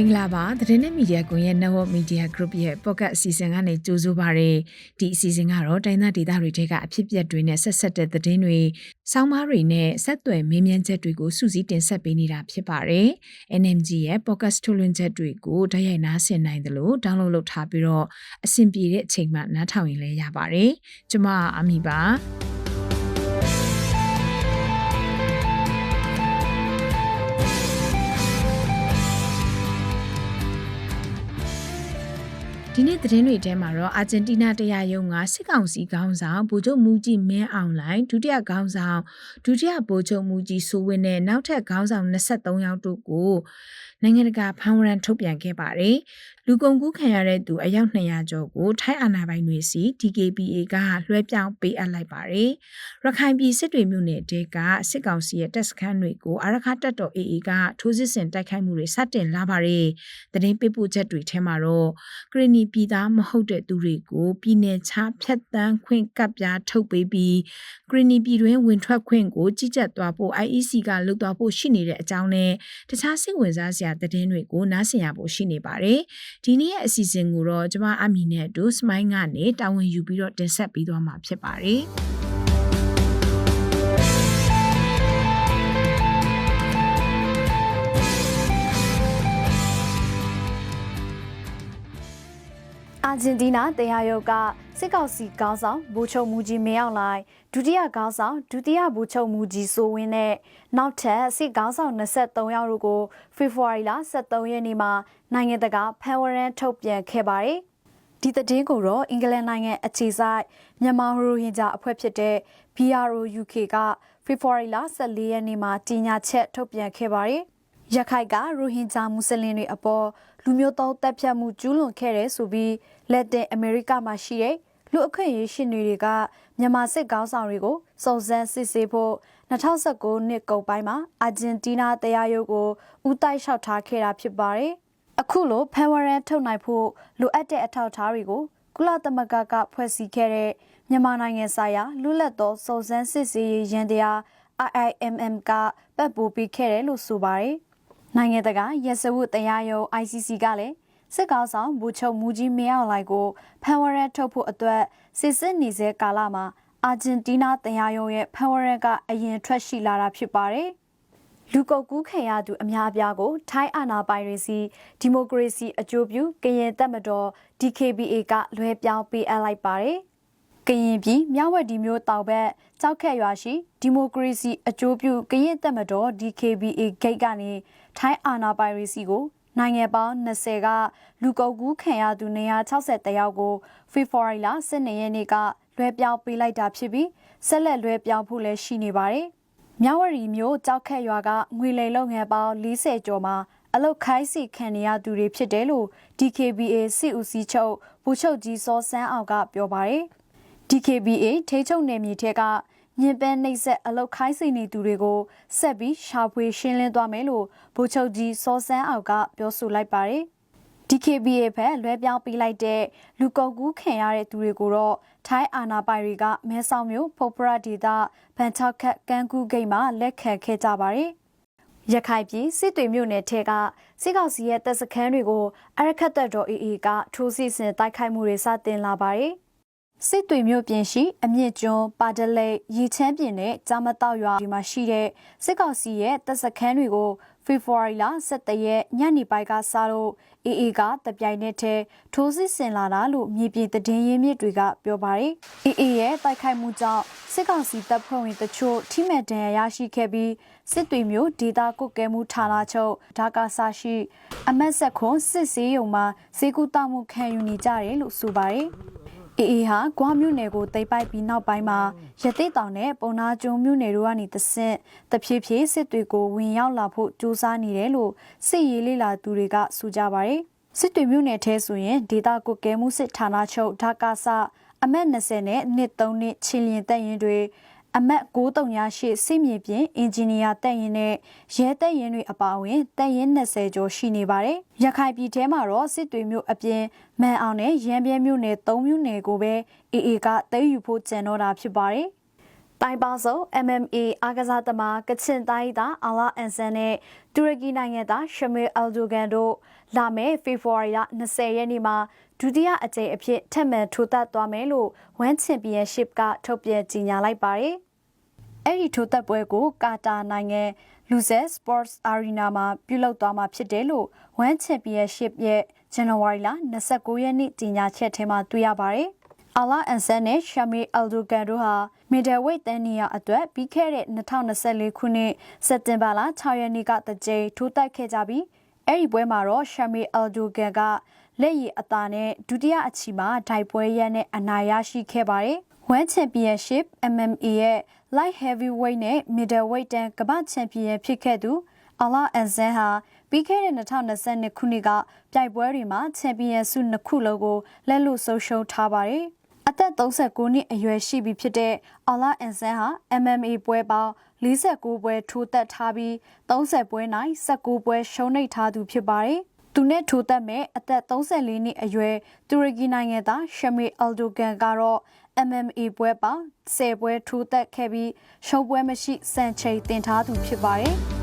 င်္ဂလာပါသတင်းနဲ့မီဒီယာကွန်ရဲ့ Network Media Group ရဲ့ Podcast အစီအစဉ်ကနေကြိုဆိုပါရယ်ဒီအစီအစဉ်ကတော့တိုင်းသားဒေသတွေထဲကအဖြစ်အပျက်တွေနဲ့ဆက်ဆက်တဲ့သတင်းတွေစောင်းမားတွေနဲ့ဆက်သွယ်မေးမြန်းချက်တွေကိုစူးစီးတင်ဆက်ပေးနေတာဖြစ်ပါတယ် NMG ရဲ့ Podcast ထုတ်လွှင့်ချက်တွေကိုတိုက်ရိုက်နားဆင်နိုင်တယ်လို့ download လုပ်ထားပြီးတော့အဆင်ပြေတဲ့အချိန်မှနားထောင်ရင်လည်းရပါတယ်ကျွန်မအမီပါ ဒီနေ့သတင်းတွေထဲမှာတော့အာဂျင်တီးနားတရားရုံးကစစ်ကောင်စီခေါင်းဆောင်ဗိုလ်ချုပ်မူကြီးမင်းအောင်လှိုင်ဒုတိယခေါင်းဆောင်ဒုတိယဗိုလ်ချုပ်မူကြီးစိုးဝင်းနဲ့နောက်ထပ်ခေါင်းဆောင်23ယောက်တို့ကိုနိုင်ငံတကာဖမ်းဝရမ်းထုတ်ပြန်ခဲ့ပါတယ်။ လူကုန်ကူးခံရတဲ့သူအယောက်200ကျော်ကိုထိုင်းအာဏာပိုင်တွေစီ DKBA ကလွှဲပြောင်းပေးအပ်လိုက်ပါတယ်။ရခိုင်ပြည်စစ်တွေမြို့နယ်တဲကစစ်ကောင်စီရဲ့တပ်စခန်းတွေကိုအာရခတပ်တော် AA ကထိုးစစ်ဆင်တိုက်ခိုက်မှုတွေစတင်လာပါတယ်။တရင်ပေးပို့ချက်တွေထဲမှာတော့ကရီနီပြည်သားမဟုတ်တဲ့သူတွေကိုပြည်내ချဖြတ်တန်းခွင့်ကပ်ပြားထုတ်ပေးပြီးကရီနီပြည်တွင်းဝင်ထွက်ခွင့်ကိုကြီးကြပ်သွားဖို့ IEC ကလှုပ်သွားဖို့ရှိနေတဲ့အကြောင်းနဲ့တခြားစိတ်ဝင်စားစရာသတင်းတွေကိုနားဆင်ရဖို့ရှိနေပါတယ်။ဒီနေ့ရဲ့အစီအစဉ်ကိုတော့ကျမအမီနဲ့အတူစမိုင်းကနေတာဝန်ယူပြီးတော့တင်ဆက်ပေးသွားမှာဖြစ်ပါတယ် အာဂျင်တီးနားတရားရုံးကစစ်ကောင်စီခေါင်းဆောင်ဘူချုံမူကြီးမင်းအောင်လှိုင်ဒုတိယခေါင်းဆောင်ဒုတိယဘူချုံမူကြီးစိုးဝင်းနဲ့နောက်ထပ်စစ်ခေါင်းဆောင်23ယောက်တို့ကိုဖေဖော်ဝါရီလ23ရက်နေ့မှာနိုင်ငံတကာဖန်ဝရန်ထုတ်ပြန်ခဲ့ပါတယ်။ဒီသတင်းကိုတော့အင်္ဂလန်နိုင်ငံအခြေစိုက်မြန်မာရိုဟင်ဂျာအဖွဲ့ဖြစ်တဲ့ BRO UK ကဖေဖော်ဝါရီလ14ရက်နေ့မှာကြီးညာချက်ထုတ်ပြန်ခဲ့ပါတယ်။ ရခိုင်ကရိုဟင်ဂျာမွတ်စလင်တွေအပေါ်လူမျိုးတုံးတပ်ဖြတ်မှုကျူးလွန်ခဲ့တဲ့ဆိုပြီးလက်တင်အမေရိကမှာရှိတဲ့လူအခွင့်အရေးရှင်တွေကမြန်မာစစ်ကောင်းဆောင်တွေကိုစုံစမ်းစစ်ဆေးဖို့2019နှစ်ကုန်ပိုင်းမှာအာဂျင်တီးနားတရားရုံးကိုဦးတိုက်လျှောက်ထားခဲ့တာဖြစ်ပါတယ်။အခုလိုဖန်ဝရန်ထုတ်နိုင်ဖို့လိုအပ်တဲ့အထောက်အထားတွေကိုကုလသမဂ္ဂကဖွဲ့စည်းခဲ့တဲ့မြန်မာနိုင်ငံဆိုင်ရာလူလက်သောစုံစမ်းစစ်ဆေးရေးရန်တရား IIMM ကပတ်ပိုးပေးခဲ့တယ်လို့ဆိုပါတယ်။ နိုင်ငံတကာရဲစဝတ်တရားရုံး ICC ကလည်းစစ်ကောင်ဆောင်ဘူချုပ်မူကြီးမင်းအောင်လှိုင်ကိုဖန်ဝရန်ထုတ်ဖို့အတွက်စစ်စစ်နေစေကာလမှာအာဂျင်တီးနားတရားရုံးရဲ့ဖန်ဝရန်ကအရင်ထွက်ရှိလာတာဖြစ်ပါတယ်။လူကုတ်ကူးခံရသူအများအပြားကို ထိုင်းအာဏာပိုင်တွေစီဒီမိုကရေစီအကျိုးပြုကရင်တပ်မတော် DKBA ကလွှဲပြောင်းပေးအပ်လိုက်ပါတယ်။ ကရင်ပြည်မြဝတီမျိုးတောင်ဘက်ကြောက်ခက်ရွာရှိဒီမိုကရေစီအကျိုးပြုကရင်တပ်မတော် DKBA ဂိတ်ကနေထိုင်းအာဏာပိုင်တွေစီကိုနိုင်ငံပေါင်း20ကလူကုန်ကူးခံရသူ160ယောက်ကိုဖေဖော်ဝါရီလ12ရက်နေ့ကလွှဲပြောင်းပေးလိုက်တာဖြစ်ပြီးဆက်လက်လွှဲပြောင်းဖို့လည်းရှိနေပါတယ်။မြဝတီမြို့ကြောက်ခက်ရွာကငွေလိမ်လုပ်ငန်းပေါင်း40ကျော်မှာအလုတ်ခိုင်းစီခံနေရသူတွေဖြစ်တယ်လို့ DKBA စစ်ဦးစီးချုပ်ဘူချုပ်ကြီးစောစန်းအောင်ကပြောပါတယ်။ DKBA ထိချုပ်နယ်မြေထက်ကညင်ပန်းနှိပ်စက်အလုတ်ခိုင်းစီနေသူတွေကိုဆက်ပြီးရှာဖွေရှင်းလင်းသွားမယ်လို့ဗိုလ်ချုပ်ကြီးစောစန်းအောင်ကပြောဆိုလိုက်ပါတယ်။ DKBA ဘက်လွှဲပြောင်းပေးလိုက်တဲ့လူကုန်ကူးခံရတဲ့သူတွေကိုတော့ထိုင်းအာဏာပိုင်တွေကမဲဆောက်မြို့ဖော်ပရဒေတာဗန်ချောက်ခတ်ကန်းကူးဂိတ်မှာလက်ခံခဲ့ကြပါတယ်။ရခိုင်ပြည်စစ်တွေမြို့နယ်ထဲကစစ်ကောင်စီရဲ့တပ်စခန်းတွေကိုအရခတ်တပ်တော် AA ကထိုးစစ်ဆင်တိုက်ခိုက်မှုတွေစတင်လာပါတယ်။ စစ်တွေမြို့ပြင်ရှိအမြင့်ကျွန်းပါတလိတ်ရီချမ်းပြင်နဲ့ဂျာမတောက်ရွာဒီမှာရှိတဲ့စစ်ကောင်စီရဲ့တပ်စခန်းတွေကိုဖေဖော်ဝါရီလ17ရက်ညနေပိုင်းကစတော့အေအေကတပြိုင်နက်တည်းထိုးစစ်ဆင်လာတာလို့မြေပြင်သတင်းရင်းမြစ်တွေကပြောပါတယ်။အေအေရဲ့တိုက်ခိုက်မှုကြောင့်စစ်ကောင်စီတပ်ဖွဲ့ဝင်တချို့ထိမှန်ဒဏ်ရာရရှိခဲ့ပြီးစစ်တွေမျိုးဒေတာကုတ်ကဲမှုဌာနချုပ်ဒါကာဆာရှိအမတ်ဆက်ခွန်စစ်စေးရုံမှာဈေးကူတမှုခံယူနေကြတယ်လို့ဆိုပါတယ်။ အေအေဟာဂွာမြို့နယ်ကိုတိတ်ပိုက်ပြီးနောက်ပိုင်းမှာရတိတောင်နဲ့ပုံနာကျွန်းမြို့နယ်တို့ကနေတဆင့်တဖြည်းဖြည်းစစ်တွေကိုဝင်ရောက်လာဖို့ကြိုးစားနေတယ်လို့စစ်ရေးလေးလာသူတွေကဆိုကြပါတယ်စစ်တွေမြို့နယ်ထဲဆိုရင်ဒေတာကိုကဲမှုစစ်ဌာနချုပ်ဒါကာဆာအမက်20နဲ့နှစ်3နှစ်ချင်းလျင်တက်ရင်တွေ အမတ်938စစ်မြေပြင်အင်ဂျင်နီယာတက်ရင်နဲ့ရဲတက်ရင်တွေအပါအဝင်တက်ရင်20ကျော်ရှိနေပါတယ်။ရခိုင်ပြည်ထဲမှာတော့စစ်တွေမျိုးအပြင်မန်အောင်နဲ့ရန်ပြဲမျိုးနယ်3မျိုးနယ်ကိုပဲအေအေကသိမ်းယူဖို့ကြံတော့တာဖြစ်ပါတယ်။ တိုင်းပါစုံ MMA အားကစားသမားကချင်တိုင်းသားအာလာအန်ဆန်နဲ့တူရကီနိုင်ငံသားရှမေအယ်ဒိုဂန်တို့လာမယ့်ဖေဖော်ဝါရီလ20ရက်နေ့မှာဒုတိယအကြိမ်အဖြစ်ထပ်မံထိုးသက်သွားမယ်လို့ One Championship ကထုတ်ပြန်ကြေညာလိုက်ပါတယ်။အဲ့ဒီထိုးသက်ပွဲကိုကာတာနိုင်ငံလူဇက် Sports Arena မှာပြုလုပ်သွားမှာဖြစ်တယ်လို့ One Championship ရဲ့ဇန်နဝါရီလ29ရက်နေ့ကြေညာချက်ထဲမှာတွေ့ရပါတယ်။ အာလာအန်ဆန်နဲ့ရှာမီအယ်ဒိုဂန်တို့ဟာမီဒယ်ဝိတ်တန်းနေရအတွက်ပြီးခဲ့တဲ့2024ခုနှစ်စက်တင်ဘာလ6ရက်နေ့ကတကြိမ်ထိုးတက်ခဲ့ကြပြီးအဲ့ဒီပွဲမှာတော့ရှာမီအယ်ဒိုဂန်ကလက်ရည်အသာနဲ့ဒုတိယအချီမှာဒိုင်ပွဲရက်နဲ့အနိုင်ရရှိခဲ့ပါတယ်။ One Championship MMA ရဲ့ Light Heavyweight နဲ့ Middleweight တန်းကမ္ဘာချန်ပီယံဖြစ်ခဲ့သူအလာအန်ဆန်ဟာပြီးခဲ့တဲ့2022ခုနှစ်ကပြိုင်ပွဲတွေမှာချန်ပီယံဆုနှစ်ခုလုံးကိုလက်လွတ်ဆုံးရှုံးထားပါတယ်။ အသက်39နှစ်အရွယ်ရှိပြီဖြစ်တဲ့အလာအန်ဆန်ဟာ MMA ပွဲပေါင်း49ပွဲထိုးသက်ထားပြီး30ပွဲနိုင်19ပွဲရှုံးနိမ့်ထားသူဖြစ်ပါတယ်။သူနဲ့ထိုးသက်မဲ့အသက်34နှစ်အရွယ်တူရကီနိုင်ငံသားရှမီအယ်ဒိုဂန်ကတော့ MMA ပွဲပေါင်း10ပွဲထိုးသက်ခဲ့ပြီးရှုံးပွဲမရှိစံချိန်တင်ထားသူဖြစ်ပါတယ်။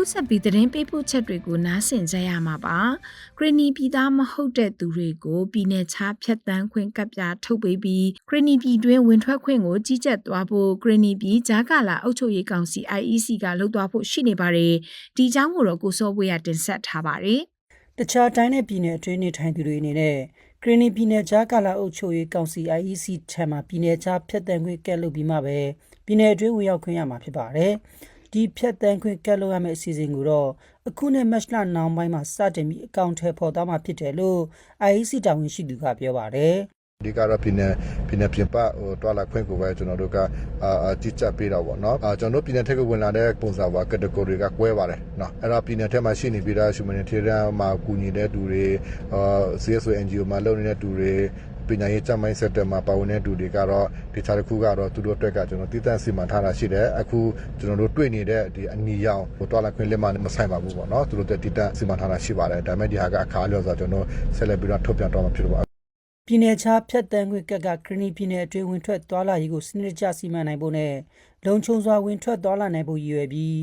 ခုဆက်ပြီးသတင်းပေးပို့ချက်တွေကိုနားဆင်ကြရမှာပါ။ဂရနီပြည်သားမဟုတ်တဲ့သူတွေကိုပြည်내ချားဖြတ်တန်းခွင့်ကပ်ပြားထုတ်ပေးပြီးဂရနီပြည်တွင်းဝင်ထွက်ခွင့်ကိုကြီးကြပ်သွားဖို့ဂရနီပြည်ဂျာကာလာအုပ်ချုပ်ရေးကောင်စီ IEC ကလှုပ်သွားဖို့ရှိနေပါတယ်။ဒီအကြောင်းကိုတော့ကိုစောဝေးကတင်ဆက်ထားပါတယ်။တခြားတိုင်းနယ်ပြည်နယ်အတွင်းနေထိုင်သူတွေအနေနဲ့ဂရနီပြည်နယ်ကြားကာလအုပ်ချုပ်ရေးကောင်စီ IEC ထံမှပြည်နယ်ကြားဖြတ်တန်းခွင့်ကက်လုပ်ပြီးမှပဲပြည်နယ်အတွင်းဝင်ရောက်ခွင့်ရမှာဖြစ်ပါတယ်။ ဒီဖြတ်တန်းခွင့်ကက်လုပ်ရမယ့်အစီအစဉ်ကိုတော့အခုနှစ်မတ်လနောက်ပိုင်းမှာစတင်ပြီးအကောင့်ထဲပေါ်သားမှာဖြစ်တယ်လို့ IEC တာဝန်ရှိသူကပြောပါတယ်။ဒီကတော့ပြည်နယ်ပြည်နယ်ပြင်ပဟိုတွာလာခွင့်ကိုပဲကျွန်တော်တို့ကအာအာကြီးကြပ်ပေးတော့ဗောနော်အာကျွန်တော်တို့ပြည်နယ်ထက်ကဝင်လာတဲ့ပုံစံပါ category ကကွဲပါတယ်နော်အဲ့တော့ပြည်နယ်ထက်မှာရှိနေပြီးသား humanitarian မှာကူညီတဲ့သူတွေအာ CSO NGO မှာလုပ်နေတဲ့သူတွေ ပညာရေးစက်မိုင်းစက်တယ်မှာပါဝင်တဲ့သူတွေကတော့ဒီခြားတစ်ခုကတော့သူတို့အတွက်ကကျွန်တော်တည်တံ့စီမံထားတာရှိတယ်အခုကျွန်တော်တို့တွေ့နေတဲ့ဒီအနီရောင်ဟိုတွာလာခွင့်လက်မှမဆိုင်ပါဘူးဗောနော်သူတို့တည်တံ့စီမံထားတာရှိပါတယ်ဒါပေမဲ့ဒီဟာကအခါအလျော်ဆိုကျွန်တော်ဆက်လက်ပြီးတော့ထုတ်ပြန်တော့မှာဖြစ်ပါပြည်내ခြားဖြတ်တန်းခွင့်ကက်ကခရနီပြည်နယ်အတွင်းဝင်ထွက်သွားလာရေးကိုစနစ်တကျစီမံနိုင်ဖို့နဲ့လုံခြုံစွာဝင်ထွက်သွားလာနိုင်ဖို့ရည်ရွယ်ပြီး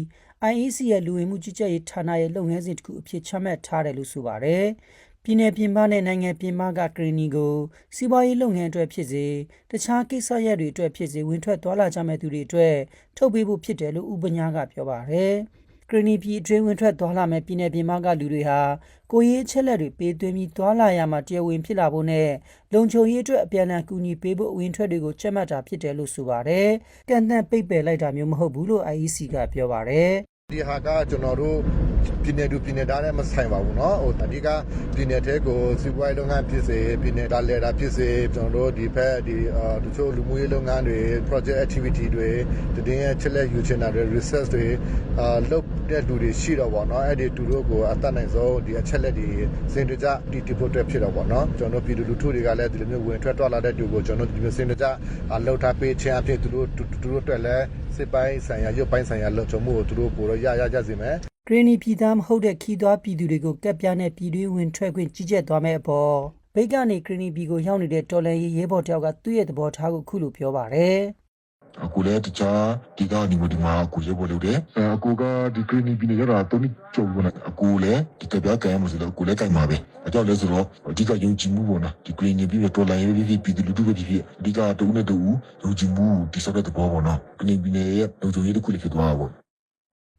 IEC ရဲ့လူဝင်မှုကြီးကြပ်ရေးဌာနရဲ့လုပ်ငန်းစဉ်တစ်ခုအဖြစ်ချမှတ်ထားတယ်လို့ဆိုပါတယ်။ ပြည်내ပြင်ပနဲ့နိုင်ငံပြင်ပကခရနီကိုစီးပွားရေးလုပ်ငန်းအတွက်ဖြစ်စေတခြားကိစ္စရပ်တွေအတွက်ဖြစ်စေဝင်ထွက်သွားလာကြမဲ့သူတွေအတွက်ထုတ်ပေးဖို့ဖြစ်တယ်လို့ဥပညာကပြောပါတယ်။ကရနီပြည်အတွင်းဝင်ထွက်သွားလာမဲ့ပြည်내ပြည်မကလူတွေဟာကိုရေးအချက်လက်တွေပေးသွင်းပြီးသွားလာရမှာတရားဝင်ဖြစ်လာဖို့နဲ့လုံခြုံရေးအတွက်အပြန်အလှန်ကူညီပေးဖို့အဝင်ထွက်တွေကိုချက်မှတ်တာဖြစ်တယ်လို့ဆိုပါတယ်။ကန့်သတ်ပိတ်ပယ်လိုက်တာမျိုးမဟုတ်ဘူးလို့ IEC ကပြောပါတယ်။ဒီဟာကကျွန်တော်တို့ ပြည်နယ်သူပြည်နယ်သားနဲ့မဆိုင်ပါဘူးเนาะဟိုအဓိကပြည်နယ်တဲ့ကိုစီးပွားရေးလုပ်ငန်းဖြစ်စေပြည်နယ်သားလေတာဖြစ်စေကျွန်တော်တို့ဒီဖက်ဒီအာတချို့လူမှုရေးလုပ်ငန်းတွေ project activity တွေတည်င်းရဲ့ချက်လက်ယူချင်တာတွေ research တွေအာလုပ်တဲ့လူတွေရှိတော့ဗောเนาะအဲ့ဒီသူတို့ကိုအတတ်နိုင်ဆုံးဒီအချက်လက်တွေစင်တကြတီတီဖို့အတွက်ဖြစ်တော့ဗောเนาะကျွန်တော်တို့ပြည်သူလူထုတွေကလည်းဒီလိုမျိုးဝင်ထွက်ထွက်လာတဲ့သူကိုကျွန်တော်တို့ဒီမျိုးစင်တကြအလောက်ထားပေးခြင်းအဖြစ်သူတို့သူတို့အတွက်လည်းစစ်ပိုင်းဆိုင်ရာရုပ်ပိုင်းဆိုင်ရာလုံခြုံမှုကိုသူတို့ပိုတော့ရရကြစေမယ် ဂရနီပြည်သားမဟုတ်တဲ့ခီးသွွားပြည်သူတွေကိုကပ်ပြားနဲ့ပြည်တွင်းဝင်ထွက်ခွင့်ကြီးကြပ်သွားမဲ့အပေါ်ဘိတ်ကနေဂရနီပြည်ကိုရောက်နေတဲ့တော်လန်ရေးရဲဘော်တယောက်ကသူ့ရဲ့သဘောထားကိုခုလိုပြောပါတယ်အခုလည်းတခြားဒီကနေမဒီမှာအခုရေပေါ်လို့တယ်အကူကဒီကနီပြည်နေရတာတုံးချုံဘူးနော်အကူလည်းဒီတပြားကံမဆိုတော့အကူလည်းကံပါပဲအကြောင်းလဲဆိုတော့အဓိကယုံကြည်မှုပေါ့နော်ဒီကနီပြည်တော်လိုင်းရေးပြည်ပြည်လူထုပဲဖြစ်ဖြစ်အဓိကတုံးနဲ့တူယုံကြည်မှုဒီဆောက်တဲ့ဘောပေါ့နော်ကနီပြည်ရဲ့လုံခြုံရေးတစ်ခုလည်းဖြစ်သွားပါပေါ့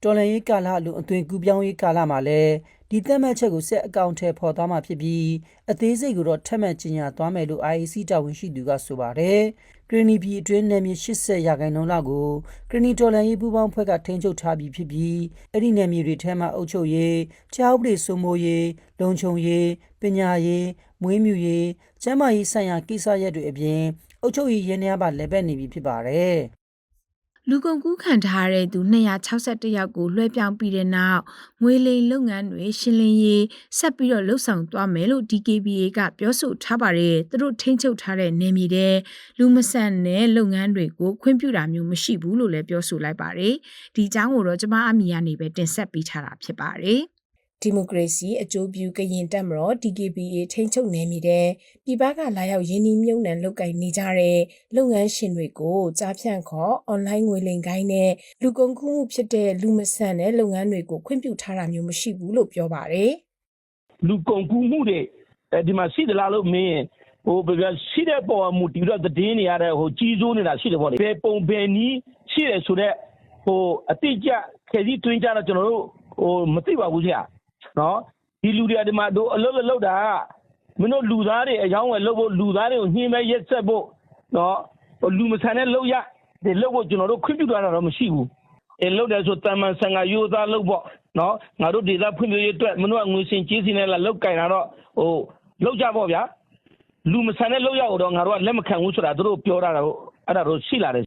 တော်လန်ရေးကာလအလိုအသွင်ကူးပြောင်းရေးကာလမှာလည်းဒီသက်မှတ်ချက်ကိုဆက်အကောင့်ထဲပေါ်သွားမှာဖြစ်ပြီးအသေးစိတ်ကိုတော့ထပ်မံကြီးညာသွားမယ်လို့ IAC တာဝန်ရှိသူကဆိုပါတယ်။ဂရနီပြည်အတွင်းနယ်မြေ80ရာခိုင်နှုန်းလောက်ကိုဂရနီတော်လန်ရေးပူးပေါင်းဖွဲ့ကထိန်းချုပ်ထားပြီးဖြစ်ပြီးအဲ့ဒီနယ်မြေတွေထဲမှာအုပ်ချုပ်ရေး၊ကြားဥပဒေစိုးမိုးရေး၊လုံခြုံရေး၊ပညာရေး၊မွေးမြူရေး၊ကျန်းမာရေးဆိုင်ရာကိစ္စရပ်တွေအပြင်အုပ်ချုပ်ရေးရင်းနှီးပါလည်းပဲနေပြီဖြစ်ပါတယ်။ လူကုန်ကူးခံထားရတဲ့သူ261ယောက်ကိုလွှဲပြောင်းပြီးတဲ့နောက်ငွေလိမ်လုပ်ငန်းတွေရှင်းလင်းရေးဆက်ပြီးတော့လှုပ်ဆောင်သွားမယ်လို့ DKBA ကပြောဆိုထားပါတယ်သူတို့ထိန်းချုပ်ထားတဲ့နေမြေတဲ့လူမဆန်တဲ့လုပ်ငန်းတွေကိုခွင့်ပြုတာမျိုးမရှိဘူးလို့လည်းပြောဆိုလိုက်ပါတယ်ဒီအကြောင်းကိုတော့ကျမအမီကနေပဲတင်ဆက်ပေးထားတာဖြစ်ပါတယ် ဒီမိုကရေစီအကျိုးပြုကရင်တက်မတော် DKBA ထိန်းချုပ်နယ်မြေတဲ့ပြည်ပကလာရောက်ရင်းနှီးမြှုပ်နှံလုပ်ကိုင်နေကြတဲ့လုပ်ငန်းရှင်တွေကိုကြားဖြန့်ခေါ် online ငွေလိမ်ကိုင်းနဲ့လူကုန်ကူးမှုဖြစ်တဲ့လူမဆန်တဲ့လုပ်ငန်းတွေကိုခွင့်ပြုထားတာမျိုးမရှိဘူးလို့ပြောပါတယ်လူကုန်ကူးမှုတွေအဲဒီမှာရှိသလားလို့မင်းရင်ဟိုဘယ်ပြရှိတဲ့ပေါ်မှာဒီတော့သတင်းနေရတဲ့ဟိုကြီးစိုးနေတာရှိတယ်ပေါ့လေဘယ်ပုံဘယ်နီးရှိတယ်ဆိုတော့ဟိုအတိအကျခေစီတွင်းကြတော့ကျွန်တော်တို့ဟိုမသိပါဘူးဆရာ နော်ဒီလူတွေကဒီမှာတို့အလုပ်လုပ်လုပ်တာမင်းတို့လူသားတွေအယောင်းဝယ်လုပ်ဖို့လူသားတွေကိုညှင်းမဲရက်ဆက်ဖို့နော်ဟိုလူမဆန်တဲ့လုပ်ရဒီလုပ်ဖို့ကျွန်တော်တို့ခွင့်ပြုထားတာတော့မရှိဘူးအဲလုပ်တယ်ဆိုတမန်ဆန်ကယူသားလုပ်ပေါ့နော်ငါတို့ဒေသဖွံ့ဖြိုးရေးအတွက်မင်းတို့ကငွေစင်ကြေးစင်နဲ့လာလောက်ကင်တာတော့ဟိုလောက်ကြပေါ့ဗျာလူမဆန်တဲ့လောက်ရတော့ငါတို့ကလက်မခံဘူးဆိုတာသူတို့ပြောတာတော့အဲ့ဒါတော့ရှိလာတယ်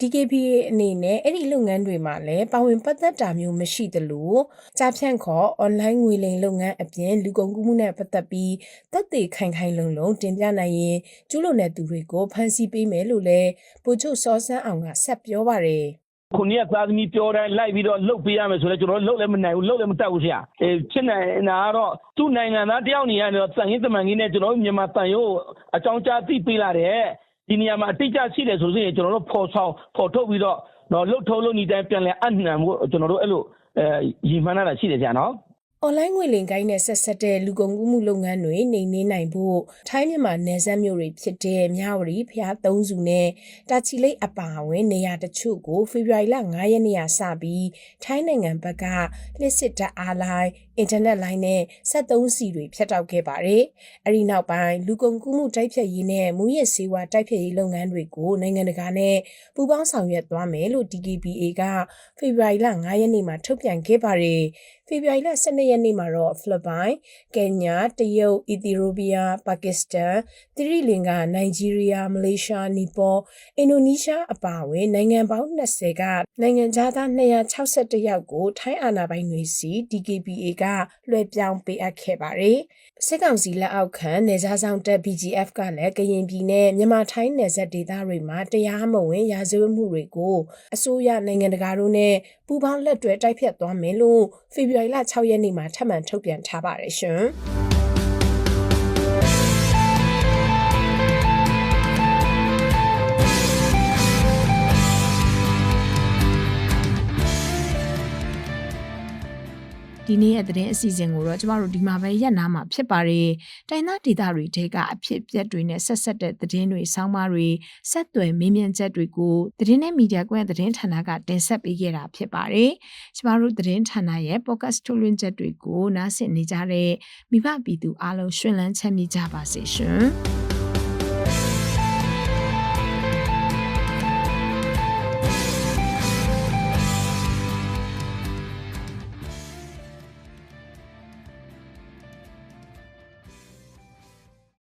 DKBA အနေနဲ့အဲ့ဒီလုပ်ငန်းတွေမှာလည်းပါဝင်ပတ်သက်တာမျိုးမရှိသလိုကြားဖြန့်ခေါ် online ငွေလိမ်လုပ်ငန်းအပြင်လူကုန်ကူးမှုနဲ့ပတ်သက်ပြီးသက်သေခိုင်ခိုင်လုံလုံတင်ပြနိုင်ရင်ကျူးလွန်တဲ့သူတွေကိုဖမ်းဆီးပေးမယ်လို့လည်းပို့ချုပ်စောစန်းအောင်ကဆက်ပြောပါတယ်ခုနှစ်ရက်သားသမီးပြောတိုင်းလိုက်ပြီးတော့လှုပ်ပေးရမယ်ဆိုတော့ကျွန်တော်တို့လှုပ်လည်းမနိုင်ဘူးလှုပ်လည်းမတတ်ဘူးဆရာအဲဖြစ်နေတာကတော့သူ့နိုင်ငံသားတယောက်နေရတော့တန်ရင်တမန်ကြီးနဲ့ကျွန်တော်တို့မြန်မာတန်ရုံးအကြောင်းကြားသိပေးလာတယ် ဒီနေရာမှာအတိတ်ကျရှိတယ်ဆိုရင်ကျွန်တော်တို့ဖော်ဆောင်ဖော်ထုတ်ပြီးတော့တော့လှုပ်ထုံးလို့ညီတိုင်းပြန်လဲအနှံမှုကျွန်တော်တို့အဲ့လိုအဲရည်မှန်းတာရှိတယ်ဆရာနော် အွန်လိုင်းငွေလိမ်ကိုင်းနဲ့ဆက်ဆက်တဲ့လူကုန်ကူးမှုလုပ်ငန်းတွေနှိမ်နင်းနိုင်ဖို့ထိုင်းမြန်မာနယ်စပ်မြို့တွေဖြစ်တဲ့မြဝတီဖျားသုံးစုနဲ့တာချီလိတ်အပါအဝင်နေရာတချို့ကိုဖေဖော်ဝါရီလ9ရက်နေ့ကစပြီးထိုင်းနိုင်ငံဘက်ကလစ်စစ်တပ်အားလိုင်းအင်တာနက်လိုင်းနဲ့73စီတွေဖြတ်တောက်ခဲ့ပါတယ်။အဲဒီနောက်ပိုင်းလူကုန်ကူးမှုတိုက်ဖျက်ရေးနဲ့မူရစ်ဆေးဝါးတိုက်ဖျက်ရေးလုပ်ငန်းတွေကိုနိုင်ငံတကာနဲ့ပူးပေါင်းဆောင်ရွက်သွားမယ်လို့ DKBA ကဖေဖော်ဝါရီလ9ရက်နေ့မှာထုတ်ပြန်ခဲ့ပါတယ်။ဖေဖော်ဝါရီလ12ရက်နေ့မှာတော့ဖိလစ်ပိုင်၊ကင်ညာ၊တရုတ်၊အီသီယိုးပီးယား၊ပါကစ္စတန်၊သီရိလင်္ကာ၊နိုင်ဂျီးရီးယား၊မလေးရှား၊နီပေါ၊အင်ဒိုနီးရှားအပါအဝင်နိုင်ငံပေါင်း20ကနိုင်ငံသား261ယောက်ကိုထိုင်းအာဏာပိုင်တွေစီ DKBA ကလွှဲပြောင်းပေးအပ်ခဲ့ပါတယ်။စစ်ကောင်စီလက်အောက်ခံနေကြားဆောင်တပ် BGF ကလည်းကရင်ပြည်နယ်မြန်မာထိုင်းနယ်စပ်ဒေသတွေမှာတရားမဝင်ရာဇဝတ်မှုတွေကိုအစိုးရနိုင်ငံတကာတို့နဲ့ ပူးပေါင်းလက်တွဲတိုက်ဖြတ်သွားမယ်လို့ဖေဖော်ဝါရီလ6ရက်နေ့မှာထပ်မံထုတ်ပြန်ထားပါတယ်ရှင်။ ဒီနေ့ရဲ့သတင်းအစီအစဉ်ကိုတော့ကျမတို့ဒီမှာပဲရပ်နာမှာဖြစ်ပါတယ်။တိုင်းသားဒေသတွေထဲကအဖြစ်အပျက်တွေနဲ့ဆက်ဆက်တဲ့သတင်းတွေဆောင်းပါးတွေဆက်သွယ်မေးမြန်းချက်တွေကိုသတင်းနဲ့မီဒီယာကွဲသတင်းဌာနကတင်ဆက်ပေးခဲ့တာဖြစ်ပါတယ်။ကျမတို့သတင်းဌာနရဲ့ podcast ထုတ်လွှင့်ချက်တွေကိုနားဆင်နေကြတဲ့မိဘပြည်သူအားလုံးရှင်လန်းချမ်းမြေ့ကြပါစေရှင်။